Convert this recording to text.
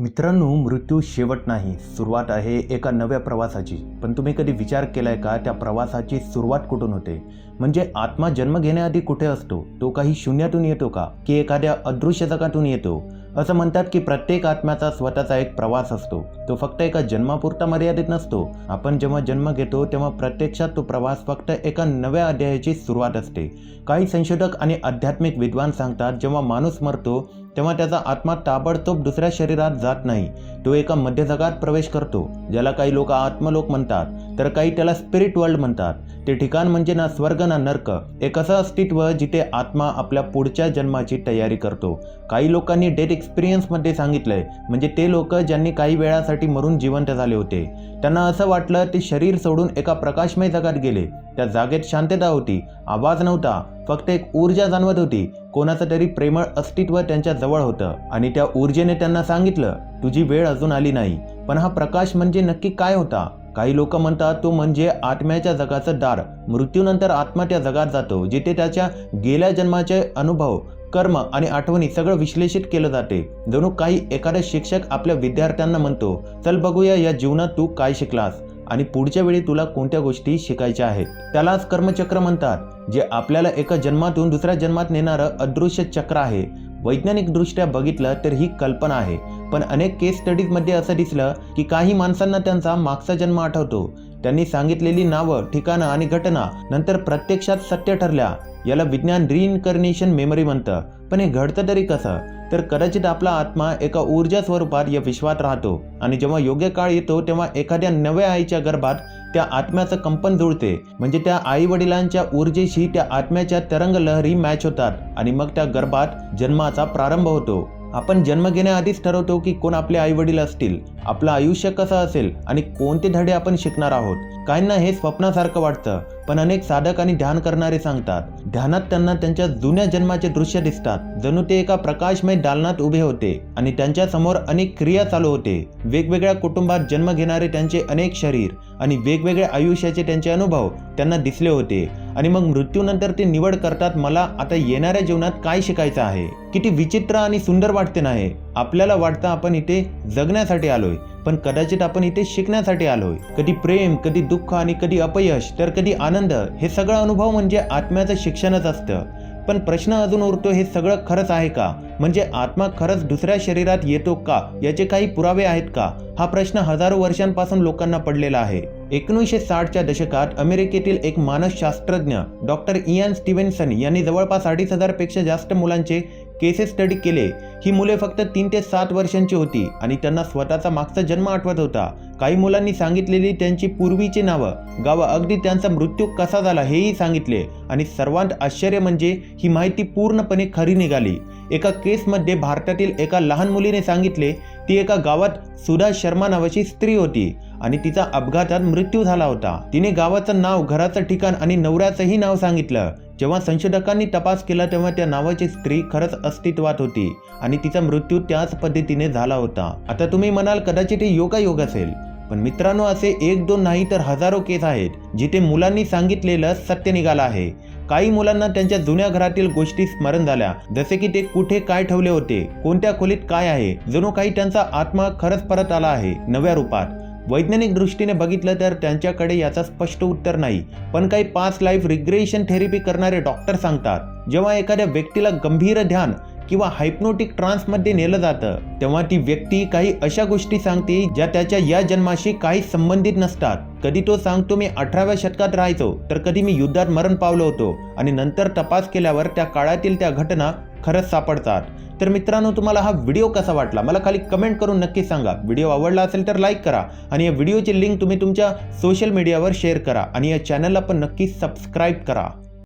मित्रांनो मृत्यू शेवट नाही. सुरुवात आहे एका नव्या प्रवासाची. पण तुम्ही कधी विचार केलाय का? त्या प्रवासाची सुरुवात कुठून होते? म्हणजे आत्मा जन्म घेण्याआधी कुठे असतो? तो काही शून्यातून येतो का? की एखाद्या अदृश्य जगातून येतो? असं म्हणतात की प्रत्येक आत्म्याचा स्वतःचा एक प्रवास असतो. तो फक्त एका जन्मापुरता मर्यादित नसतो. आपण जेव्हा जन्म घेतो तेव्हा प्रत्यक्षात तो प्रवास फक्त एका नव्या अध्यायाची सुरुवात असते. काही संशोधक आणि आध्यात्मिक विद्वान सांगतात जेव्हा माणूस मरतो तेव्हा त्याचा आत्मा ताबडतोब दुसऱ्या शरीरात जात नाही. तो एका मध्य जगात प्रवेश करतो ज्याला काही लोक आत्मलोक म्हणतात. तर काही त्याला स्पिरिट वर्ल्ड म्हणतात. ते ठिकाण म्हणजे ना स्वर्ग ना नर्क. एक असं अस्तित्व जिथे आत्मा आपल्या पुढच्या जन्माची तयारी करतो. काही लोकांनी डेथ एक्सपिरियन्समध्ये सांगितलंय. म्हणजे ते लोक ज्यांनी काही वेळासाठी मरून जिवंत झाले होते. त्यांना असं वाटलं ते शरीर सोडून एका प्रकाशमय जगात गेले. त्या जागेत शांतता होती. आवाज नव्हता. फक्त एक ऊर्जा जाणवत होती. कोणाचं तरी प्रेमळ अस्तित्व त्यांच्या जवळ होतं. आणि त्या ऊर्जेने त्यांना सांगितलं तुझी वेळ अजून आली नाही. पण हा प्रकाश म्हणजे नक्की काय होता? काही लोक म्हणतात तो म्हणजे आत्म्याच्या जगाचं दार. मृत्यूनंतर आत्मा त्या जगात जातो जिथे त्याच्या गेल्या जन्माचे अनुभव कर्म आणि आठवणी सगळं विश्लेषित केलं जाते. जणू काही एखादा शिक्षक आपल्या विद्यार्थ्यांना म्हणतो चल बघूया या जीवनात तू काय शिकलास? आणि पुढच्या वेळी तुला कोणत्या गोष्टी शिकायच्या आहेत? त्यालाच कर्मचक्र म्हणतात जे आपल्याला एका जन्मातून दुसऱ्या जन्मात नेणारं अदृश्य चक्र आहे. वैज्ञानिकदृष्ट्या बघितलं तर ही कल्पना आहे. पण अनेक केस स्टडीजमध्ये असं दिसलं की काही माणसांना त्यांचा मागचा जन्म आठवतो. त्यांनी सांगितलेली नावं ठिकाणं आणि घटना नंतर प्रत्यक्षात सत्य ठरल्या. याला विज्ञान रिइन्कर्नेशन मेमरी म्हणतं. पण हे घडतं तरी कसं? तर कदाचित आपला आत्मा एका ऊर्जा स्वरूपात या विश्वात राहतो आणि जेव्हा योग्य काळ येतो तेव्हा एखाद्या नव्या आईच्या गर्भात त्या आत्म्याचं कंपन जुळते. म्हणजे त्या आई वडिलांच्या ऊर्जेशी त्या आत्म्याच्या तरंग लहरी मॅच होतात आणि मग त्या गर्भात जन्माचा प्रारंभ होतो. आपण जन्म घेण्याआधीच ठरवतो की कोण आपले आई वडील असतील आपलं आयुष्य कसं असेल आणि कोणते धडे आपण शिकणार आहोत. काहींना हे स्वप्नासारखं वाटतं. पण अनेक साधक आणि ध्यान करणारे सांगतात ध्यानात त्यांना त्यांच्या जुन्या जन्माचे दृश्य दिसतात. जणू ते एका प्रकाशमय दालनात उभे होते आणि त्यांच्यासमोर अनेक क्रिया चालू होते. वेगवेगळ्या कुटुंबात जन्म घेणारे त्यांचे अनेक शरीर आणि वेगवेगळ्या आयुष्याचे त्यांचे अनुभव त्यांना दिसले होते आणि मग मृत्यूनंतर ते निवड करतात मला आता येणाऱ्या जीवनात काय शिकायचं आहे? किती विचित्र आणि सुंदर वाटते नाही आपल्याला वाटतं आपण इथे जगण्यासाठी आलोय. पण कदाचित आपण इथे शिकण्यासाठी आलोय. कधी प्रेम कधी दुःख आणि कधी अपयश तर कधी आनंद हे सगळं अनुभव म्हणजे आत्म्याचं शिक्षणच असतं. पण प्रश्न अजून उरतो हे सगळं खरंच आहे का? म्हणजे आत्मा खरंच दुसऱ्या शरीरात येतो का? याचे काही पुरावे आहेत का? हा प्रश्न हजारो वर्षांपासून लोकांना पडलेला आहे. एकोणीसशे साठच्या दशकात अमेरिकेतील एक मानसशास्त्रज्ञ डॉक्टर इयान स्टीव्हन्सन यांनी जवळपास अडीच हजारपेक्षा जास्त मुलांचे केसेस स्टडी केले. ही मुले फक्त तीन ते सात वर्षांची होती आणि त्यांना स्वतःचा मागचा जन्म आठवत होता. काही मुलांनी सांगितलेली त्यांची पूर्वीची नावं गावं अगदी त्यांचा मृत्यू कसा झाला हेही सांगितले आणि सर्वांत आश्चर्य म्हणजे ही माहिती पूर्णपणे खरी निघाली. एका केसमध्ये भारतातील एका लहान मुलीने सांगितले ती एका गावात सुधा शर्मा नावाची स्त्री होती आणि तिचा अपघातात मृत्यू झाला होता. तिने गावाचं नाव घराचं ठिकाण आणि नवऱ्याचंही नाव सांगितलं. जेव्हा संशोधकांनी तपास केला तेव्हा त्या नावाची स्त्री खरंच अस्तित्वात होती आणि तिचा मृत्यू त्याच पद्धतीने झाला होता. आता तुम्ही म्हणाल कदाचित हे योगायोग असेल. पण मित्रांनो असे एक दोन नाही तर हजारो केस आहेत जिथे मुलांनी सांगितलेलं सत्य निघालं आहे. काही मुलांना त्यांच्या जुन्या घरातील गोष्टी स्मरण झाल्या जसे की ते कुठे काय ठेवले होते कोणत्या खोलीत काय आहे जणू काही त्यांचा आत्मा खरंच परत आला आहे नव्या रूपात. वैज्ञानिक दृष्टीने बघितलं तर त्यांच्याकडे याचा स्पष्ट उत्तर नाही पण काही पाच लाईफ रिग्रेशन थेरपी करणारे डॉक्टर सांगतात जेव्हा एखाद्या व्यक्तीला गंभीर ध्यान किंवा हायप्नोटिक ट्रान्समध्ये नेलं जातं तेव्हा ती व्यक्ती काही अशा गोष्टी सांगते ज्या त्याच्या या जन्माशी काही संबंधित नसतात. कधी तो सांगतो मी अठराव्या शतकात राहायचो तर कधी मी युद्धात मरण पावलो होतो आणि नंतर तपास केल्यावर त्या काळातील त्या घटना खरंच सापडतात. तर मित्रांनो तुम्हाला हा व्हिडिओ कसा वाटला? मला खाली कमेंट करून नक्की सांगा. व्हिडिओ आवडला असेल तर लाईक करा आणि या व्हिडिओची लिंक तुम्ही तुमच्या सोशल मीडियावर शेअर करा आणि या चॅनलला पण नक्की सबस्क्राईब करा.